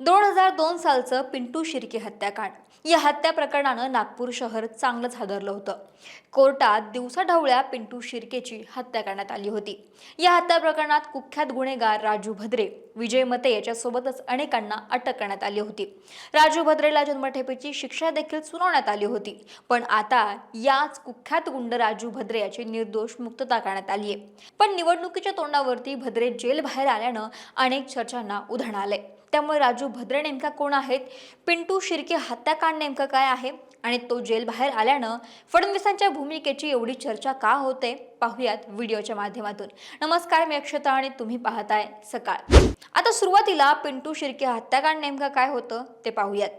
दोन हजार दोन सालचं पिंटू शिर्के हत्याकांड. या हत्या प्रकरणानं नागपूर शहर चांगलंच हादरलं होतं. कोर्टात दिवसाढवळ्या पिंटू शिर्केची हत्या करण्यात आली होती. या हत्या प्रकरणात कुख्यात गुन्हेगार राजू भद्रे विजय मते याच्यासोबतच अनेकांना अटक करण्यात आली होती. राजू भद्रेला जन्मठेपेची शिक्षा देखील सुनावण्यात आली होती. पण आता याच कुख्यात गुंड राजू भद्रे याची निर्दोष मुक्तता करण्यात आली आहे पण निवडणुकीच्या तोंडावरती भद्रे जेल बाहेर आल्यानं अनेक चर्चांना उधाण आलंय. त्यामुळे राजू भद्रे नेमका कोण आहेत? पिंटू शिर्के हत्याकांड नेमकं काय आहे? आणि तो जेल बाहेर आल्यानं फडणवीसांच्या भूमिकेची एवढी चर्चा का होते? पाहूयात व्हिडिओच्या माध्यमातून. नमस्कार मी अक्षता आणि तुम्ही पाहताय सकाळ. आता सुरुवातीला पिंटू शिर्के हत्याकांड नेमकं काय होतं ते पाहूयात.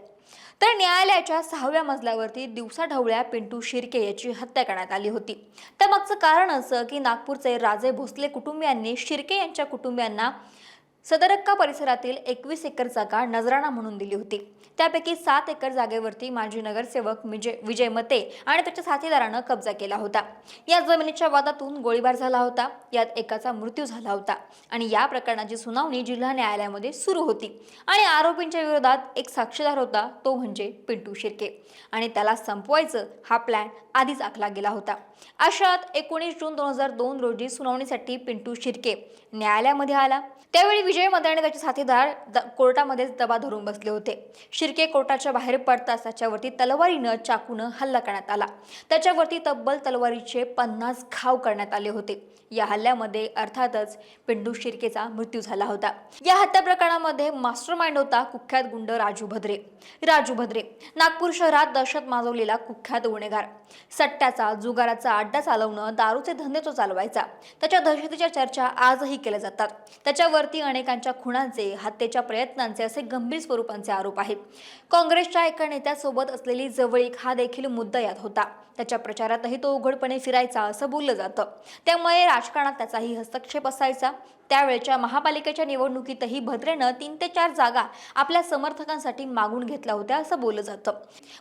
तर न्यायालयाच्या सहाव्या मजल्यावरती दिवसाढवळ्या पिंटू शिर्के याची हत्या करण्यात आली होती. त्यामागचं कारण असं की नागपूरचे राजे भोसले कुटुंबियांनी शिर्के यांच्या कुटुंबियांना सदरक्का परिसरातील एकवीस एकर जागा नजराणा म्हणून दिली होती. त्यापैकी सात एकर जागेवरती माजी नगरसेवक विजय विजय मते आणि त्याच्या साथीदारानं कब्जा केला होता. या जमिनीच्या वादातून गोळीबार झाला होता. यात एकाचा मृत्यू झाला होता आणि या प्रकरणाची सुनावणी जिल्हा न्यायालयामध्ये सुरू होती आणि आरोपींच्या विरोधात एक साक्षीदार होता तो म्हणजे पिंटू शिर्के. आणि त्याला संपवायचं हा प्लॅन आधीच आखला गेला होता. अशात एकोणीस जून दोन हजार दोन रोजी सुनावणीसाठी पिंटू शिर्के न्यायालयामध्ये आला. त्यावेळी विजय मते आणि त्याचे साथीदार द- कोर्टामध्येच दबा धरून बसले होते. शिर्के कोर्टाच्या बाहेर पडताच त्याच्यावरती तलवारीनं चाकूनं हल्ला करण्यात आला. त्याच्यावरती तब्बल तलवारीचे पन्नास घाव करण्यात आले होते. या हल्ल्यामध्ये अर्थातच पिंडू शिर्केचा मृत्यू झाला होता. या हत्या प्रकरणामध्ये मास्टर माइंड होता कुख्यात गुंड राजू भद्रे. राजू भद्रे नागपूर शहरात दहशत माजवलेला कुख्यात गुन्हेगार. सट्ट्याचा जुगाराचा अड्डा चालवणं दारूचे धंदे तो चालवायचा. त्याच्या दहशतीच्या चर्चा आजही केल्या जातात. त्याच्यावरती अनेक अनेकांच्या खुणांचे हत्येच्या प्रयत्नांचे असे गंभीर स्वरूपांचे आरोप आहेत. काँग्रेसच्या एका नेत्यासोबत असलेली जवळीक हा देखील मुद्दा यात होता. त्याच्या प्रचारातही तो उघडपणे फिरायचा असं बोललं जातं. त्यामुळे राजकारणात त्याचाही हस्तक्षेप असायचा. त्यावेळच्या महापालिकेच्या निवडणुकीतही भद्रेनं तीन ते चार जागा आपल्या समर्थकांसाठी मागून घेतल्या होत्या असं बोललं जातं.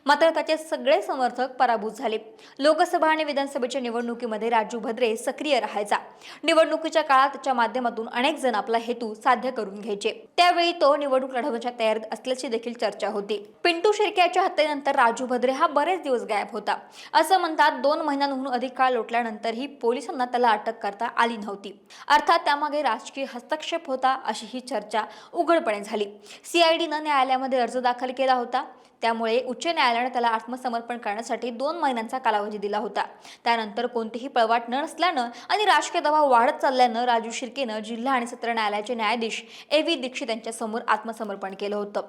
मात्र त्याचे सगळे समर्थक पराभूत झाले. लोकसभा आणि विधानसभेच्या निवडणुकीमध्ये राजू भद्रे सक्रिय राहायचा. निवडणुकीच्या काळात त्याच्या माध्यमातून अनेक जण आपला हेतू साध्य करून घ्यायचे. त्यावेळी तो निवडणूक लढवण्याच्या तयारीत असल्याची देखील चर्चा होती. पिंटू शिर्के याच्या हत्येनंतर राजू भद्रे हा बरेच दिवस गायब होता. असं म्हणतात दोन महिन्यांहून अधिक काळ लोटल्यानंतरही पोलिसांना त्याला अटक करता आली नव्हती. अर्थात त्यामागे राजकीय हस्तक्षेप होता अशी ही चर्चा उघडपणे झाली. सीआयडीनं न्यायालयामध्ये अर्ज दाखल केला होता. त्यामुळे उच्च न्यायालयाने त्याला आत्मसमर्पण करण्यासाठी दोन महिन्यांचा कालावधी दिला होता. त्यानंतर कोणतीही पळवाट न नसल्यानं आणि राजकीय दबाव वाढत चालल्यानं राजू शिर्केनं जिल्हा आणि सत्र न्यायालयाचे न्यायाधीश ए व्ही दीक्षित यांच्यासमोर आत्मसमर्पण केलं होतं.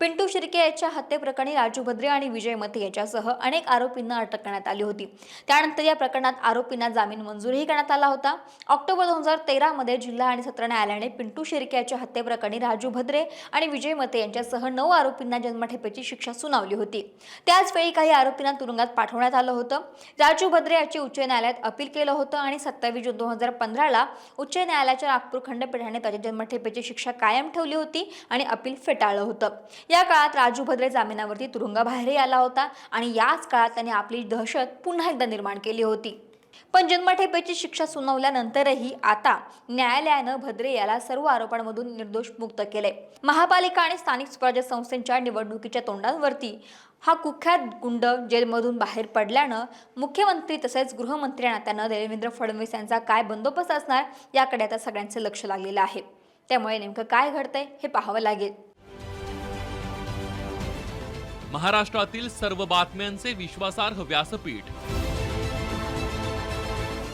पिंटू शिर्के याच्या हत्येप्रकरणी राजू भद्रे आणि विजय मते याच्यासह अनेक आरोपींना अटक करण्यात आली होती. त्यानंतर या प्रकरणात आरोपींना जामीन मंजूरही करण्यात आला होता. ऑक्टोबर दोन हजार तेरामध्ये जिल्हा आणि सत्र न्यायालयाने पिंटू शिर्के याच्या हत्येप्रकरणी राजू भद्रे आणि विजय मते यांच्यासह नऊ आरोपींना जन्मठेपेची शिक्षा सुनावली होती. त्याचवेळी काही आरोपींना तुरुंगात पाठवण्यात आलं होतं. राजू भद्रे याची उच्च न्यायालयात अपील केलं होतं आणि सत्तावीस जून दोन हजार पंधराला उच्च न्यायालयाच्या नागपूर खंडपीठाने त्याच्या जन्मठेपेची शिक्षा कायम ठेवली होती आणि अपील फेटाळलं होतं. या काळात राजू भद्रे जामिनावरती तुरुंगाबाहेरही आला होता आणि याच काळात त्याने आपली दहशत पुन्हा एकदा निर्माण केली होती. पण जन्मठेपेची शिक्षा सुनावल्यानंतरही आता न्यायालयानं भद्रे याला सर्व आरोपांमधून निर्दोष मुक्त केले महापालिका आणि स्थानिक स्वराज्य संस्थेच्या निवडणुकीच्या तोंडांवरती हा कुख्यात गुंड जेलमधून बाहेर पडल्यानं मुख्यमंत्री तसेच गृहमंत्री नात्यानं देवेंद्र फडणवीस यांचा काय बंदोबस्त असणार याकडे आता सगळ्यांचं लक्ष लागलेलं आहे. त्यामुळे नेमकं काय घडतंय हे पाहावं लागेल. महाराष्ट्रातील सर्व बातम्यांचे विश्वासार्ह व्यासपीठ